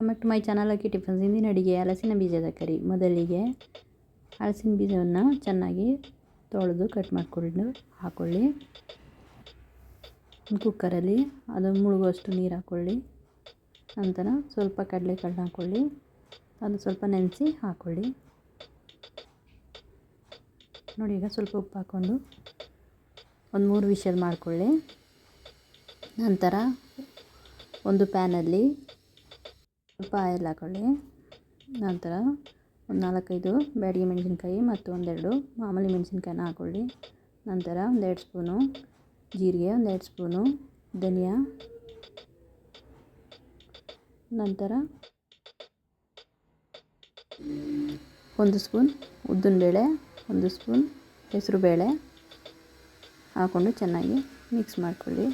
Welcome to my channel ಹಾಕಿ tiffins ಹಿಂದಿನ ಅಡಿಗೆ ಹಲಸಿನ ಬೀಜದ ಕರಿ. ಮೊದಲಿಗೆ ಹಲಸಿನ ಬೀಜವನ್ನು ಚೆನ್ನಾಗಿ ತೊಳೆದು ಕಟ್ ಮಾಡಿಕೊಂಡು ಹಾಕ್ಕೊಳ್ಳಿ ಕುಕ್ಕರಲ್ಲಿ ಅದು ಮುಳುಗುವಷ್ಟು ನೀರು ಹಾಕ್ಕೊಳ್ಳಿ ನಂತರ ಸ್ವಲ್ಪ ಕಡಲೆಕಾಳನ್ನ ಹಾಕ್ಕೊಳ್ಳಿ ಅದು ಸ್ವಲ್ಪ ನೆನೆಸಿ ಹಾಕ್ಕೊಳ್ಳಿ ನೋಡಿ, ಈಗ ಸ್ವಲ್ಪ ಉಪ್ಪು ಹಾಕ್ಕೊಂಡು ಒಂದು ಮೂರು ವಿಷಲ್ ಮಾಡಿಕೊಳ್ಳಿ. ನಂತರ ಒಂದು ಪ್ಯಾನಲ್ಲಿ ಸ್ವಲ್ಪ ಆಯಿಲ್ ಹಾಕೊಳ್ಳಿ ನಂತರ ಒಂದು ನಾಲ್ಕೈದು ಬ್ಯಾಡಿಗೆ ಮೆಣಸಿನ್ಕಾಯಿ ಮತ್ತು ಒಂದೆರಡು ಮಾಮೂಲಿ ಮೆಣಸಿನ್ಕಾಯಿನ ಹಾಕ್ಕೊಳ್ಳಿ ನಂತರ ಒಂದೆರಡು ಸ್ಪೂನು ಜೀರಿಗೆ ಒಂದೆರಡು ಸ್ಪೂನು ಧನಿಯಾ. ನಂತರ ಒಂದು ಸ್ಪೂನ್ ಉದ್ದಿನಬೇಳೆ ಒಂದು ಸ್ಪೂನ್ ಹೆಸರುಬೇಳೆ ಹಾಕ್ಕೊಂಡು ಚೆನ್ನಾಗಿ ಮಿಕ್ಸ್ ಮಾಡ್ಕೊಳ್ಳಿ.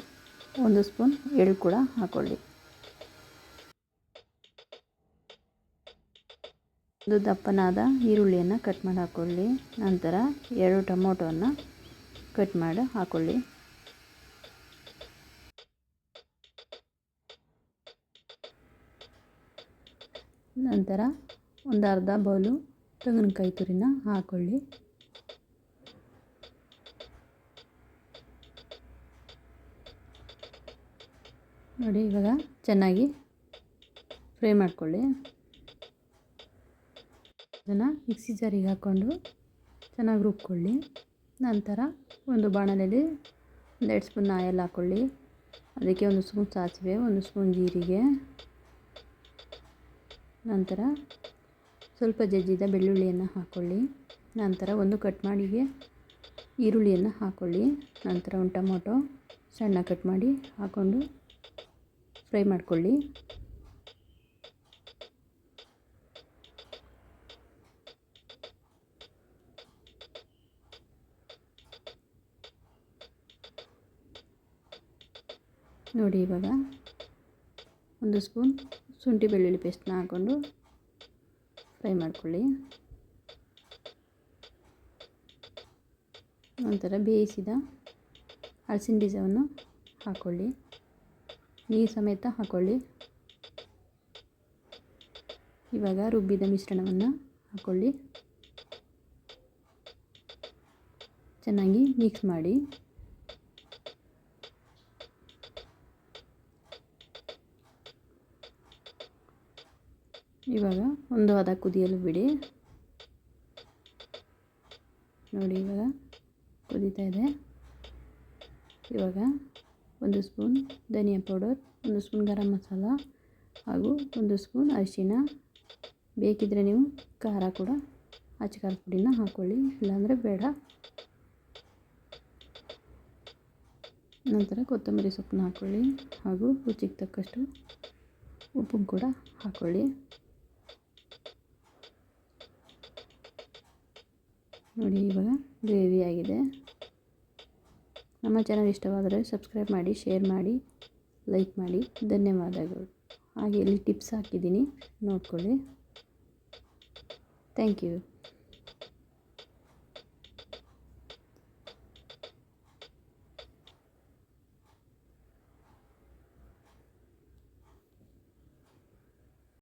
ಒಂದು ಸ್ಪೂನ್ ಎಳ್ಳು ಕೂಡ ಹಾಕ್ಕೊಳ್ಳಿ ಒಂದು ದಪ್ಪನಾದ ಈರುಳ್ಳಿಯನ್ನು ಕಟ್ ಮಾಡಿ ಹಾಕ್ಕೊಳ್ಳಿ ನಂತರ ಎರಡು ಟೊಮೊಟೊವನ್ನು ಕಟ್ ಮಾಡಿ ಹಾಕ್ಕೊಳ್ಳಿ ನಂತರ ಒಂದು ಅರ್ಧ ಬೌಲು ತೆಂಗಿನಕಾಯಿ ತುರಿನ ಹಾಕ್ಕೊಳ್ಳಿ ನೋಡಿ, ಇವಾಗ ಚೆನ್ನಾಗಿ ಫ್ರೈ ಮಾಡ್ಕೊಳ್ಳಿ. ಅದನ್ನು ಮಿಕ್ಸಿ ಜಾರಿಗೆ ಹಾಕ್ಕೊಂಡು ಚೆನ್ನಾಗಿ ರುಬ್ಕೊಳ್ಳಿ. ನಂತರ ಒಂದು ಬಾಣಲೆಯಲ್ಲಿ ಒಂದೆರಡು ಸ್ಪೂನ್ ಆಯಲ್ ಹಾಕ್ಕೊಳ್ಳಿ ಅದಕ್ಕೆ ಒಂದು ಸ್ಪೂನ್ ಸಾಸಿವೆ, ಒಂದು ಸ್ಪೂನ್ ಜೀರಿಗೆ. ನಂತರ ಸ್ವಲ್ಪ ಜಜ್ಜಿದ ಬೆಳ್ಳುಳ್ಳಿಯನ್ನು ಹಾಕ್ಕೊಳ್ಳಿ ನಂತರ ಒಂದು ಕಟ್ ಮಾಡಿಗೆ ಈರುಳ್ಳಿಯನ್ನು ಹಾಕ್ಕೊಳ್ಳಿ ನಂತರ ಒಂದು ಟೊಮೊಟೊ ಸಣ್ಣ ಕಟ್ ಮಾಡಿ ಹಾಕ್ಕೊಂಡು ಫ್ರೈ ಮಾಡ್ಕೊಳ್ಳಿ. ನೋಡಿ ಇವಾಗ ಒಂದು ಸ್ಪೂನ್ ಶುಂಠಿ ಬೆಳ್ಳುಳ್ಳಿ ಪೇಸ್ಟ್ನ ಹಾಕ್ಕೊಂಡು ಫ್ರೈ ಮಾಡ್ಕೊಳ್ಳಿ. ನಂತರ ಬೇಯಿಸಿದ ಹಲಸಿನ ಬೀಜವನ್ನು ಹಾಕ್ಕೊಳ್ಳಿ. ನೀರು ಸಮೇತ ಹಾಕ್ಕೊಳ್ಳಿ. ಇವಾಗ ರುಬ್ಬಿದ ಮಿಶ್ರಣವನ್ನು ಹಾಕ್ಕೊಳ್ಳಿ. ಚೆನ್ನಾಗಿ ಮಿಕ್ಸ್ ಮಾಡಿ. ಇವಾಗ ಒಂದು ಹದ ಕುದಿಯಲು ಬಿಡಿ. ನೋಡಿ, ಇವಾಗ ಕುದೀತಾ ಇದೆ. ಇವಾಗ ಒಂದು ಸ್ಪೂನ್ ಧನಿಯಾ ಪೌಡರ್, ಒಂದು ಸ್ಪೂನ್ ಗರಂ ಮಸಾಲ ಹಾಗೂ ಒಂದು ಸ್ಪೂನ್ ಅರಿಶಿನ ಬೇಕಿದ್ದರೆ ನೀವು ಖಾರ ಕೂಡ ಖಾರದ ಪುಡಿನ ಹಾಕ್ಕೊಳ್ಳಿ ಇಲ್ಲಾಂದರೆ ಬೇಡ. ನಂತರ ಕೊತ್ತಂಬರಿ ಸೊಪ್ಪನ್ನ ಹಾಕ್ಕೊಳ್ಳಿ ಹಾಗೂ ರುಚಿಗೆ ತಕ್ಕಷ್ಟು ಉಪ್ಪು ಕೂಡ ಹಾಕ್ಕೊಳ್ಳಿ ನೋಡಿ, ಇವಾಗ ಗ್ರೇವಿ ಆಗಿದೆ. ನಮ್ಮ ಚಾನಲ್ ಇಷ್ಟವಾದರೆ ಸಬ್ಸ್ಕ್ರೈಬ್ ಮಾಡಿ, ಶೇರ್ ಮಾಡಿ, ಲೈಕ್ ಮಾಡಿ. ಧನ್ಯವಾದಗಳು. ಹಾಗೆ ಇಲ್ಲಿ ಟಿಪ್ಸ್ ಹಾಕಿದ್ದೀನಿ. ನೋಡ್ಕೊಳ್ಳಿ. Thank you.